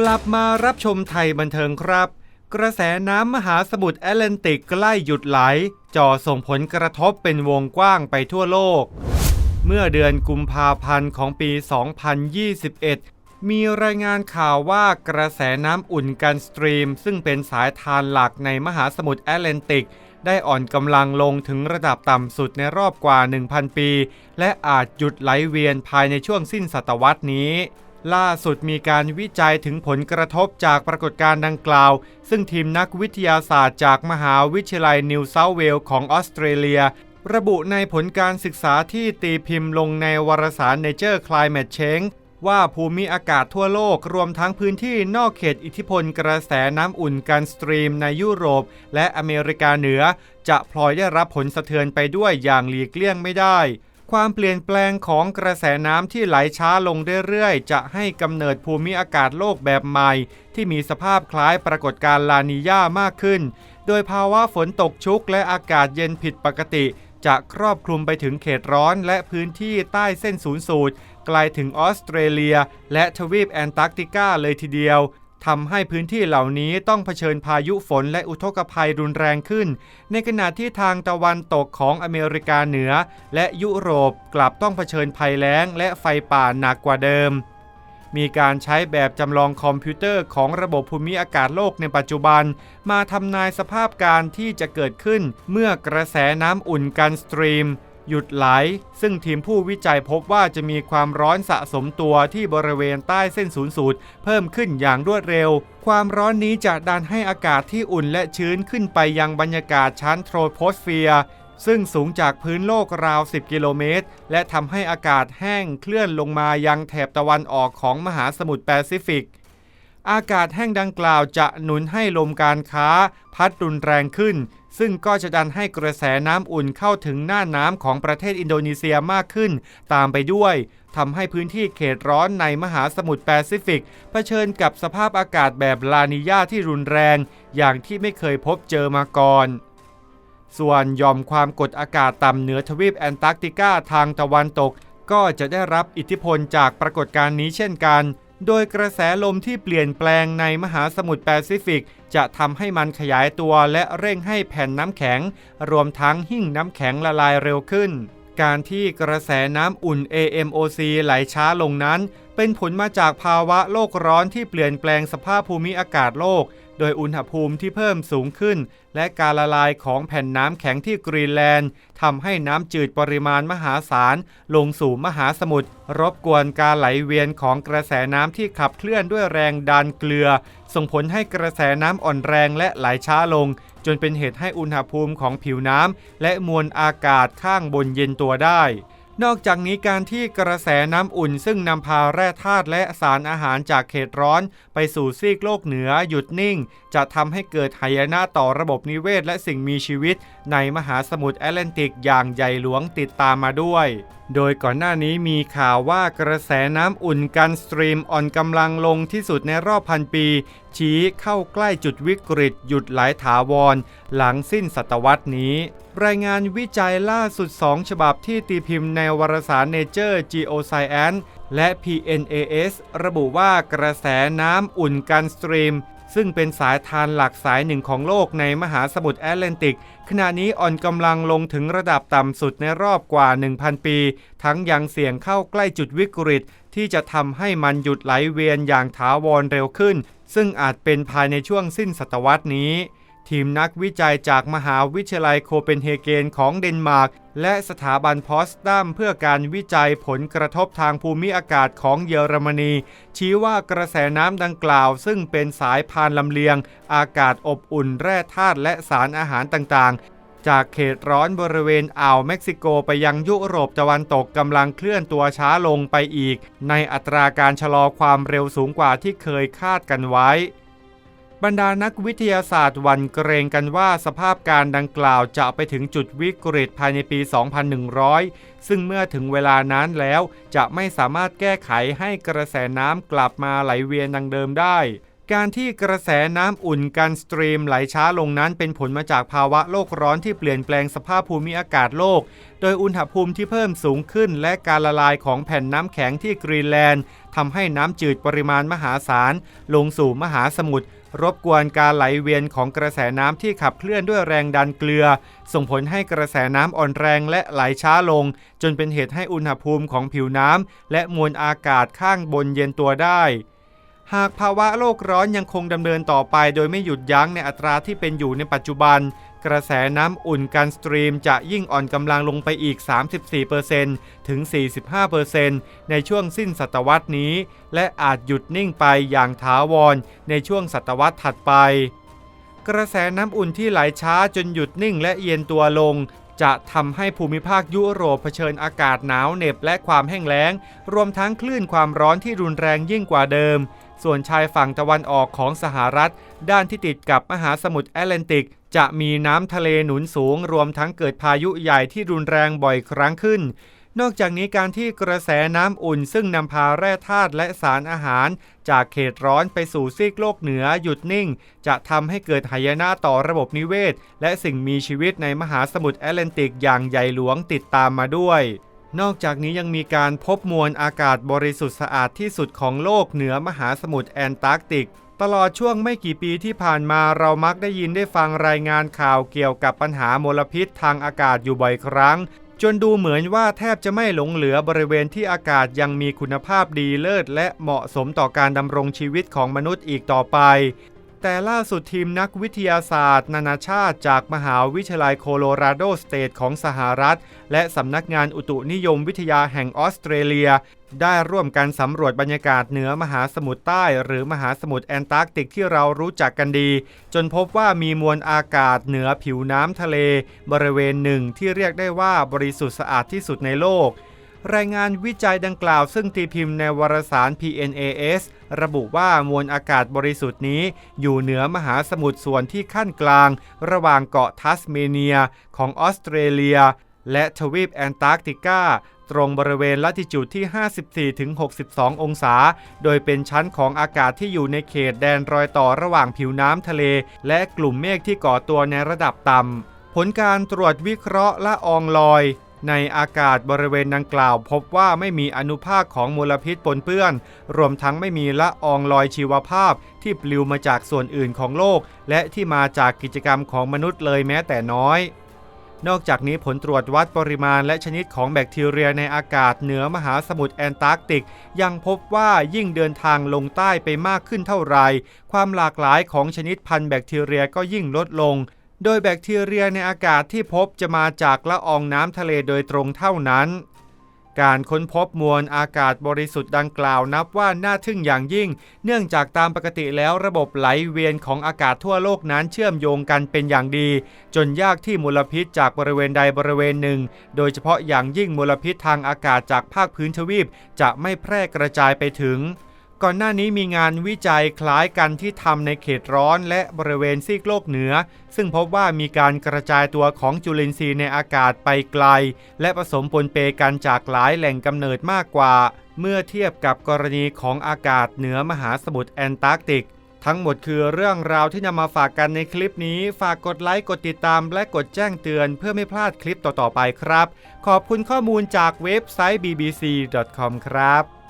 กลับมารับชมไทยบันเทิงครับ กระแสน้ำมหาสมุทรแอตแลนติกใกล้หยุดไหลจ่อส่งผลกระทบเป็นวงกว้างไปทั่วโลก เมื่อเดือนกุมภาพันธ์ของปี 2021 มีรายงานข่าวว่ากระแสน้ำอุ่นกันสตรีม ซึ่งเป็นสายทานหลักในมหาสมุทรแอตแลนติก ได้อ่อนกำลังลงถึงระดับต่ำสุดในรอบกว่า 1,000 ปี และอาจหยุดไหลเวียนภายในช่วงสิ้นศตวรรษนี้ ล่าสุดมีการวิจัยถึงผลกระทบจากปรากฏการณ์ดังกล่าว ซึ่งทีมนักวิทยาศาสตร์จากมหาวิทยาลัยนิวเซาท์เวลส์ของออสเตรเลีย ระบุในผลการศึกษาที่ตีพิมพ์ลงในวารสาร Nature Climate Change ว่าภูมิอากาศทั่วโลกรวมทั้งพื้นที่นอกเขตอิทธิพลกระแสน้ำอุ่นกันสตรีมในยุโรป และอเมริกาเหนือ จะพลอยได้รับผลสะเทือนไปด้วยอย่างหลีกเลี่ยงไม่ได้ ความเปลี่ยนแปลงของกระแสน้ำที่ไหลช้าลงเรื่อยๆ จะให้กำเนิดภูมิอากาศโลกแบบใหม่ ที่มีสภาพคล้ายปรากฏการณ์ลานีญามากขึ้น โดยภาวะฝนตกชุกและอากาศเย็นผิดปกติ จะครอบคลุมไปถึงเขตร้อนและพื้นที่ใต้เส้นศูนย์สูตรไกลถึงออสเตรเลีย และทวีปแอนตาร์กติกาเลยทีเดียว ทำให้พื้นที่เหล่านี้ต้องเผชิญพายุฝนและอุทกภัยรุนแรงขึ้น ในขณะที่ทางตะวันตกของอเมริกาเหนือ และยุโรปกลับต้องเผชิญภัยแล้ง และไฟป่าหนักกว่าเดิม มีการใช้แบบจำลองคอมพิวเตอร์ของระบบภูมิอากาศโลกในปัจจุบัน มาทำนายสภาพการที่จะเกิดขึ้นเมื่อกระแสน้ำอุ่นกันสตรีม หยุดไหล ซึ่งทีมผู้วิจัยพบว่าจะมีความร้อนสะสมตัวที่บริเวณใต้เส้นศูนย์สูตร เพิ่มขึ้นอย่างรวดเร็ว ความร้อนนี้จะดันให้อากาศที่อุ่นและชื้นขึ้นไปยังบรรยากาศชั้นโทรโพสเฟียร์ซึ่งสูงจากพื้นโลกราว 10 กิโลเมตร และทำให้อากาศแห้งเคลื่อนลงมายังแถบตะวันออกของมหาสมุทรแปซิฟิก อากาศแห้งดังกล่าวจะหนุนให้ลมการค้า พัดรุนแรงขึ้น ซึ่งก็จะดันให้กระแสน้ำอุ่นเข้าถึงหน้าน้ำของประเทศอินโดนีเซียมากขึ้น ตามไปด้วยทำให้พื้นที่เขตร้อนในมหาสมุทรแปซิฟิกเผชิญกับสภาพอากาศแบบลานิญาที่รุนแรง อย่างที่ไม่เคยพบเจอมาก่อนส่วนยอมความกดอากาศต่ำเหนือทวีปแอนตาร์กติกาทางตะวันตก ก็จะได้รับอิทธิพลจากปรากฏการณ์นี้เช่นกัน โดยกระแสลมที่เปลี่ยนแปลงในมหาสมุทรแปซิฟิก จะทำให้มันขยายตัวและเร่งให้แผ่นน้ำแข็ง รวมทั้งหิ่งน้ำแข็งละลายเร็วขึ้น การที่กระแสน้ำอุ่น AMOC ไหลช้าลงนั้น เป็นผลมาจากภาวะโลกร้อนที่เปลี่ยนแปลงสภาพภูมิอากาศโลก ดยอุณหภูมิที่เพิ่มสูงขึ้น และการละลายของแผ่นน้ำแข็งที่กรีนแลนด์ทำให้น้ำจืดปริมาณมหาศาล ลงสู่มหาสมุทรรบกวนการไหลเวียนของกระแสน้ำที่ขับเคลื่อนด้วยแรงดันเกลือ ส่งผลให้กระแสน้ำอ่อนแรงและไหลช้าลง จนเป็นเหตุให้อุณหภูมิของผิวน้ำและมวลอากาศข้างบนเย็นตัวได้ นอกจากนี้การที่กระแสน้ำอุ่นซึ่งนำพาแร่ธาตุและสารอาหารจากเขตร้อน ไปสู่ซีกโลกเหนือหยุดนิ่ง จะทำให้เกิดหายนะต่อระบบนิเวศและสิ่งมีชีวิต ในมหาสมุทรแอตแลนติกอย่างใหญ่หลวงติดตามมาด้วย โดยก่อนหน้านี้มีข่าวว่ากระแสน้ำอุ่นกันสตรีมอ่อนกำลังลงที่สุดในรอบพันปี ชี้เข้าใกล้จุดวิกฤตหยุดไหลถาวร หลังสิ้นศตวรรษนี้ รายงานวิจัยล่าสุด 2 ฉบับที่ตีพิมพ์ในวารสาร Nature Geoscience และ PNAS ระบุว่ากระแสน้ำอุ่นกันสตรีม ซึ่งเป็นสายทานหลักสายหนึ่งของโลกในมหาสมุทรแอตแลนติก ขณะนี้อ่อนกำลังลงถึงระดับต่ำสุดในรอบกว่า 1,000 ปี ทั้งยังเสี่ยงเข้าใกล้จุดวิกฤต ที่จะทำให้มันหยุดไหลเวียนอย่างถาวรเร็วขึ้น ซึ่งอาจเป็นภายในช่วงสิ้นศตวรรษนี้ ทีมนักวิจัยจากมหาวิทยาลัยโคเปนเฮเกนของเดนมาร์ก และสถาบันพอสตัมเพื่อการวิจัยผลกระทบทางภูมิอากาศของเยอรมนี ชี้ว่ากระแสน้ำดังกล่าว ซึ่งเป็นสายพานลำเลียง อากาศอบอุ่นแร่ธาตุและสารอาหารต่างๆ จากเขตร้อนบริเวณอ่าวเม็กซิโกไปยังยุโรปตะวันตกกำลังเคลื่อนตัวช้าลงไปอีก ในอัตราการชะลอความเร็วสูงกว่าที่เคยคาดกันไว้ บรรดานักวิทยาศาสตร์หวั่นเกรงกันว่าสภาพการดังกล่าวจะไปถึงจุดวิกฤตภายในปี 2100 ซึ่งเมื่อถึงเวลานั้นแล้วจะไม่สามารถแก้ไขให้กระแสน้ำกลับมาไหลเวียนดังเดิมได้กการที่กระแสน้ำอุ่นการสตรีมไหลช้าลงนั้นเป็นผลมาจากภาวะโลกร้อนที่เปลี่ยนแปลงสภาพภูมิอากาศโลก โดยอุณหภูมิที่เพิ่มสูงขึ้น และการละลายของแผ่นน้ำแข็งที่กรีนแลนด์ทำให้น้ำจืดปริมาณมหาศาลลงสู่มหาสมุทร รบกวนการไหลเวียนของกระแสน้ำที่ขับเคลื่อนด้วยแรงดันเกลือ ส่งผลให้กระแสน้ำอ่อนแรงและไหลช้าลง จนเป็นเหตุให้อุณหภูมิของผิวน้ำและมวลอากาศข้างบนเย็นตัวได้ หากภาวะโลกร้อนยังคงดำเนินต่อไป โดยไม่หยุดยั้งในอัตราที่เป็นอยู่ในปัจจุบัน กระแสน้ำอุ่นการสตรีมจะยิ่งอ่อนกำลังลงไปอีก 34%ถึง 45%ในช่วงสิ้นศตวรรษนี้ และอาจหยุดนิ่งไปอย่างถาวรในช่วงศตวรรษถัดไป กระแสน้ำอุ่นที่ไหลช้าจนหยุดนิ่งและเอียนตัวลง จะทำให้ภูมิภาคยุโรปเผชิญอากาศหนาวเหน็บและความแห้งแล้ง รวมทั้งคลื่นความร้อนที่รุนแรงยิ่งกว่าเดิม ส่วนชายฝั่งตะวันออกของสหรัฐ ด้านที่ติดกับมหาสมุทรแอตแลนติก จะมีน้ำทะเลหนุนสูง รวมทั้งเกิดพายุใหญ่ที่รุนแรงบ่อยครั้งขึ้น นอกจากนี้การที่กระแสน้ำอุ่น ซึ่งนำพาแร่ธาตุและสารอาหาร จากเขตร้อนไปสู่ซีกโลกเหนือหยุดนิ่ง จะทำให้เกิดหายนะต่อระบบนิเวศ และสิ่งมีชีวิตในมหาสมุทรแอตแลนติกอย่างใหญ่หลวงติดตามมาด้วย นอกจากนี้ยังมีการพบมวลอากาศบริสุทธิ์สะอาดที่สุดของโลกเหนือมหาสมุทรแอนตาร์กติก ตลอดช่วงไม่กี่ปีที่ผ่านมาเรามักได้ยินได้ฟังรายงานข่าวเกี่ยวกับปัญหามลพิษทางอากาศอยู่บ่อยครั้ง จนดูเหมือนว่าแทบจะไม่หลงเหลือบริเวณที่อากาศยังมีคุณภาพดีเลิศและเหมาะสมต่อการดำรงชีวิตของมนุษย์อีกต่อไป แต่ล่าสุดทีมนักวิทยาศาสตร์ นานาชาติ จากมหาวิทยาลัยโคโลราโดสเตทของสหรัฐ และสำนักงานอุตุนิยมวิทยาแห่งออสเตรเลีย ได้ร่วมกันสำรวจบรรยากาศเหนือมหาสมุทรใต้ หรือมหาสมุทรแอนตาร์กติกที่เรารู้จักกันดี จนพบว่ามีมวลอากาศเหนือผิวน้ำทะเล บริเวณหนึ่งที่เรียกได้ว่าบริสุทธิ์สะอาดที่สุดในโลก รายงานวิจัยดังกล่าวซึ่งตีพิมพ์ในวารสาร PNAS ระบุว่ามวลอากาศบริสุทธิ์นี้ อยู่เหนือมหาสมุทรส่วนที่ขั้นกลาง ระหว่างเกาะทัสเมเนียของออสเตรเลีย และทวีปแอนตาร์กติกาตรงบริเวณลัติจูดที่ 54-62 องศา โดยเป็นชั้นของอากาศที่อยู่ในเขตแดนรอยต่อระหว่างผิวน้ำทะเล และกลุ่มเมฆที่ก่อตัวในระดับต่ำผลการตรวจวิเคราะห์ละอองลอย ในอากาศบริเวณดังกล่าว พบว่าไม่มีอนุภาคของมลพิษปนเปื้อน รวมทั้งไม่มีละอองลอยชีวภาพที่ปลิวมาจากส่วนอื่นของโลก และที่มาจากกิจกรรมของมนุษย์เลยแม้แต่น้อย นอกจากนี้ผลตรวจวัดปริมาณและชนิดของแบคทีเรียในอากาศเหนือมหาสมุทรแอนตาร์กติก ยังพบว่ายิ่งเดินทางลงใต้ไปมากขึ้นเท่าไร ความหลากหลายของชนิดพันธุ์แบคทีเรียก็ยิ่งลดลง โดยแบคทีเรียในอากาศที่พบจะมาจากละอองน้ำทะเลโดยตรงเท่านั้น การค้นพบมวลอากาศบริสุทธิ์ดังกล่าวนับว่าน่าทึ่งอย่างยิ่ง เนื่องจากตามปกติแล้วระบบไหลเวียนของอากาศทั่วโลกนั้นเชื่อมโยงกันเป็นอย่างดี จนยากที่มลพิษจากบริเวณใดบริเวณหนึ่ง โดยเฉพาะอย่างยิ่งมลพิษทางอากาศจากภาคพื้นทวีปจะไม่แพร่กระจายไปถึง ก่อนหน้านี้มีงานวิจัยคล้ายกันที่ทำในเขตร้อนและบริเวณซีกโลกเหนือ ซึ่งพบว่ามีการกระจายตัวของจุลินทรีย์ในอากาศไปไกล และผสมปนเปกันจากหลายแหล่งกำเนิดมากกว่า เมื่อเทียบกับกรณีของอากาศเหนือมหาสมุทรแอนตาร์กติก ทั้งหมดคือเรื่องราวที่นำมาฝากกันในคลิปนี้ ฝากกดไลค์ กดติดตาม และกดแจ้งเตือนเพื่อไม่พลาดคลิปต่อๆไปครับ ขอบคุณข้อมูลจากเว็บไซต์ bbc.com ครับ